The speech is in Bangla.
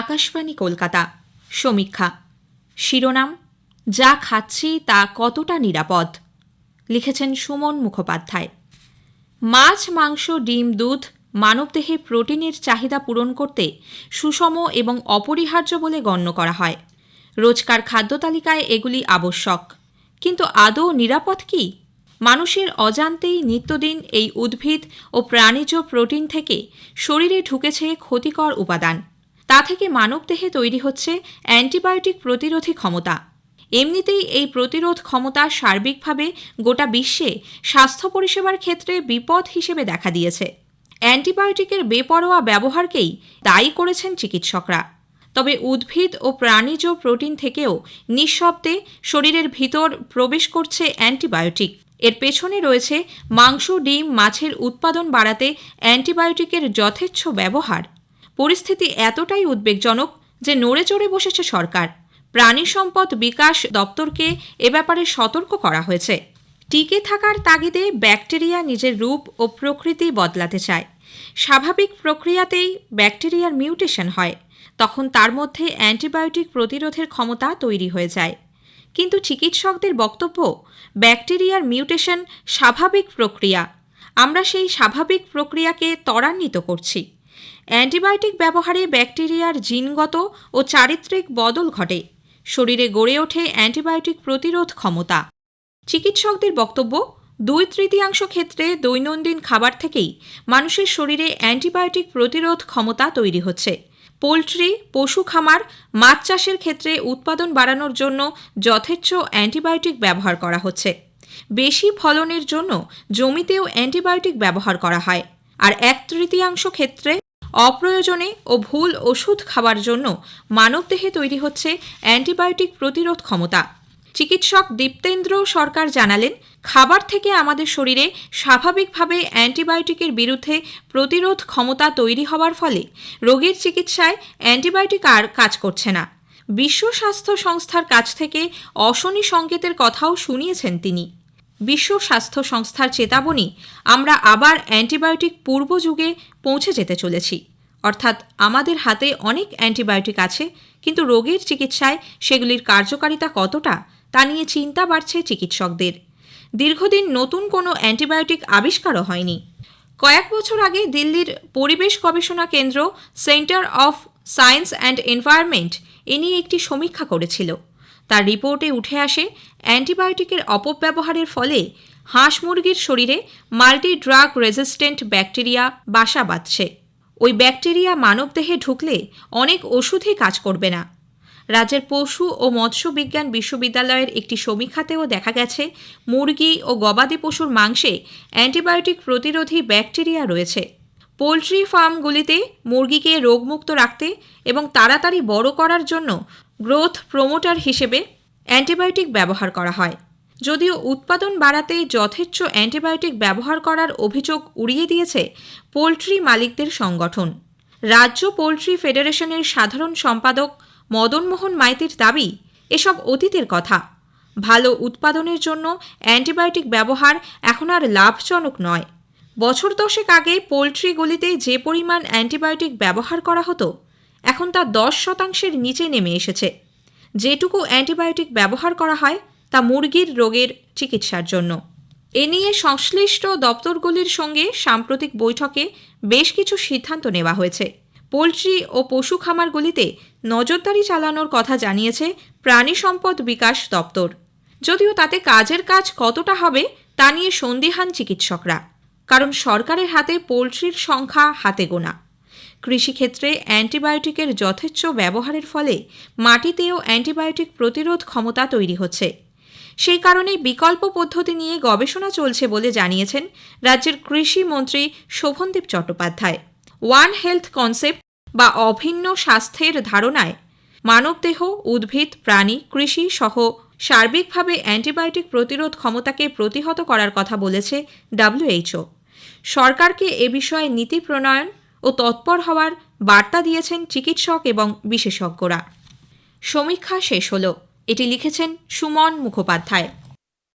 আকাশবাণী কলকাতা। সমীক্ষা। শিরোনাম, যা খাচ্ছি তা কতটা নিরাপদ? লিখেছেন সুমন মুখোপাধ্যায়। মাছ, মাংস, ডিম, দুধ, মানবদেহে প্রোটিনের চাহিদা পূরণ করতে সুষম এবং অপরিহার্য বলে গণ্য করা হয়। রোজকার খাদ্য তালিকায় এগুলি আবশ্যক। কিন্তু আদৌ নিরাপদ কি? মানুষের অজান্তেই নিত্যদিন এই উদ্ভিদ ও প্রাণীজ প্রোটিন থেকে শরীরে ঢুকেছে ক্ষতিকর উপাদান। তা থেকে মানবদেহে তৈরি হচ্ছে অ্যান্টিবায়োটিক প্রতিরোধী ক্ষমতা। এমনিতেই এই প্রতিরোধ ক্ষমতা সার্বিকভাবে গোটা বিশ্বে স্বাস্থ্য পরিষেবার ক্ষেত্রে বিপদ হিসেবে দেখা দিয়েছে। অ্যান্টিবায়োটিকের বেপরোয়া ব্যবহারকেই দায়ী করেছেন চিকিৎসকরা। তবে উদ্ভিদ ও প্রাণীজ প্রোটিন থেকেও নিঃশব্দে শরীরের ভিতর প্রবেশ করছে অ্যান্টিবায়োটিক। এর পেছনে রয়েছে মাংস, ডিম, মাছের উৎপাদন বাড়াতে অ্যান্টিবায়োটিকের যথেচ্ছ ব্যবহার। পরিস্থিতি এতটাই উদ্বেগজনক যে নড়ে চড়ে বসেছে সরকার। প্রাণী সম্পদ বিকাশ দপ্তরকে এ ব্যাপারে সতর্ক করা হয়েছে। টিকে থাকার তাগিদে ব্যাকটেরিয়া নিজের রূপ ও প্রকৃতি বদলাতে চায়। স্বাভাবিক প্রক্রিয়াতেই ব্যাকটেরিয়ার মিউটেশন হয়। তখন তার মধ্যে অ্যান্টিবায়োটিক প্রতিরোধের ক্ষমতা তৈরি হয়ে যায়। কিন্তু চিকিৎসকদের বক্তব্য, ব্যাকটেরিয়ার মিউটেশন স্বাভাবিক প্রক্রিয়া। আমরা সেই স্বাভাবিক প্রক্রিয়াকে ত্বরান্বিত করছি। অ্যান্টিবায়োটিক ব্যবহারে ব্যাকটেরিয়ার জিনগত ও চারিত্রিক বদল ঘটে। শরীরে গড়ে ওঠে অ্যান্টিবায়োটিক প্রতিরোধ ক্ষমতা। চিকিৎসকদের বক্তব্য, দুই তৃতীয়াংশ ক্ষেত্রে দৈনন্দিন খাবার থেকেই মানুষের শরীরে অ্যান্টিবায়োটিক প্রতিরোধ ক্ষমতা তৈরি হচ্ছে। পোলট্রি, পশু খামার, মাছ চাষের ক্ষেত্রে উৎপাদন বাড়ানোর জন্য যথেচ্ছ অ্যান্টিবায়োটিক ব্যবহার করা হচ্ছে। বেশি ফলনের জন্য জমিতেও অ্যান্টিবায়োটিক ব্যবহার করা হয়। আর এক তৃতীয়াংশ ক্ষেত্রে অপ্রয়োজনে ও ভুল ওষুধ খাবার জন্য মানবদেহে তৈরি হচ্ছে অ্যান্টিবায়োটিক প্রতিরোধ ক্ষমতা। চিকিৎসক দীপ্তেন্দ্র সরকার জানালেন, খাবার থেকে আমাদের শরীরে স্বাভাবিকভাবে অ্যান্টিবায়োটিকের বিরুদ্ধে প্রতিরোধ ক্ষমতা তৈরি হওয়ার ফলে রোগীর চিকিৎসায় অ্যান্টিবায়োটিক আর কাজ করছে না। বিশ্ব স্বাস্থ্য সংস্থার কাছ থেকে অশনি সংকেতের কথাও শুনিয়েছেন তিনি। বিশ্ব স্বাস্থ্য সংস্থার চেতাবনী, আমরা আবার অ্যান্টিবায়োটিক পূর্ব যুগে পৌঁছে যেতে চলেছি। অর্থাৎ আমাদের হাতে অনেক অ্যান্টিবায়োটিক আছে, কিন্তু রোগের চিকিৎসায় সেগুলির কার্যকারিতা কতটা, তা নিয়ে চিন্তা বাড়ছে চিকিৎসকদের। দীর্ঘদিন নতুন কোনো অ্যান্টিবায়োটিক আবিষ্কারও হয়নি। কয়েক বছর আগে দিল্লির পরিবেশ গবেষণা কেন্দ্র, centre of science and environment, এ নিয়ে একটি সমীক্ষা করেছিল। তার রিপোর্টে উঠে আসে অ্যান্টিবায়োটিকের অপব্যবহারের ফলে হাঁস মুরগির শরীরে মাল্টি ড্রাগ রেজিস্ট্যান্ট ব্যাকটেরিয়া বাসা বাঁধছে। ওই ব্যাকটেরিয়া মানবদেহে ঢুকলে অনেক ওষুধই কাজ করবে না। রাজ্যের পশু ও মৎস্য বিজ্ঞান বিশ্ববিদ্যালয়ের একটি সমীক্ষাতেও দেখা গেছে, মুরগি ও গবাদি পশুর মাংসে অ্যান্টিবায়োটিক প্রতিরোধী ব্যাকটেরিয়া রয়েছে। পোলট্রি ফার্মগুলিতে মুরগিকে রোগমুক্ত রাখতে এবং তাড়াতাড়ি বড় করার জন্য গ্রোথ প্রমোটার হিসেবে অ্যান্টিবায়োটিক ব্যবহার করা হয়। যদিও উৎপাদন বাড়াতে যথেচ্ছ অ্যান্টিবায়োটিক ব্যবহার করার অভিযোগ উড়িয়ে দিয়েছে পোলট্রি মালিকদের সংগঠন। রাজ্য পোলট্রি ফেডারেশনের সাধারণ সম্পাদক মদনমোহন মাইতির দাবি, এসব অতীতের কথা। ভালো উৎপাদনের জন্য অ্যান্টিবায়োটিক ব্যবহার এখন আর লাভজনক নয়। বছর দশেক আগে পোলট্রিগুলিতে যে পরিমাণ অ্যান্টিবায়োটিক ব্যবহার করা হতো এখন তা দশ শতাংশের নিচে নেমে এসেছে। যেটুকু অ্যান্টিবায়োটিক ব্যবহার করা হয়, তা মুরগির রোগের চিকিৎসার জন্য। এ নিয়ে সংশ্লিষ্ট দপ্তরগুলির সঙ্গে সাম্প্রতিক বৈঠকে বেশ কিছু সিদ্ধান্ত নেওয়া হয়েছে। পোলট্রি ও পশু খামারগুলিতে নজরদারি চালানোর কথা জানিয়েছে প্রাণী সম্পদ বিকাশ দপ্তর। যদিও তাতে কাজের কাজ কতটা হবে, তা নিয়ে সন্দিহান চিকিৎসকরা। কারণ সরকারের হাতে পোলট্রির সংখ্যা হাতে গোনা। কৃষিক্ষেত্রে অ্যান্টিবায়োটিকের যথেচ্ছ ব্যবহারের ফলে মাটিতেও অ্যান্টিবায়োটিক প্রতিরোধ ক্ষমতা তৈরি হচ্ছে। সেই কারণে বিকল্প পদ্ধতি নিয়ে গবেষণা চলছে বলে জানিয়েছেন রাজ্যের কৃষি মন্ত্রী চট্টোপাধ্যায়। ওয়ান হেলথ কনসেপ্ট বা অভিন্ন স্বাস্থ্যের ধারণায় মানবদেহ উদ্ভিদ, প্রাণী, কৃষি সহ সার্বিকভাবে অ্যান্টিবায়োটিক প্রতিরোধ ক্ষমতাকে প্রতিহত করার কথা বলেছে ডাব্লিউএইচও সরকারকে এ বিষয়ে নীতি প্রণয়ন ও তৎপর হওয়ার বার্তা দিয়েছেন চিকিৎসক এবং বিশেষজ্ঞরা। সমীক্ষা শেষ হল। এটি লিখেছেন সুমন মুখোপাধ্যায়।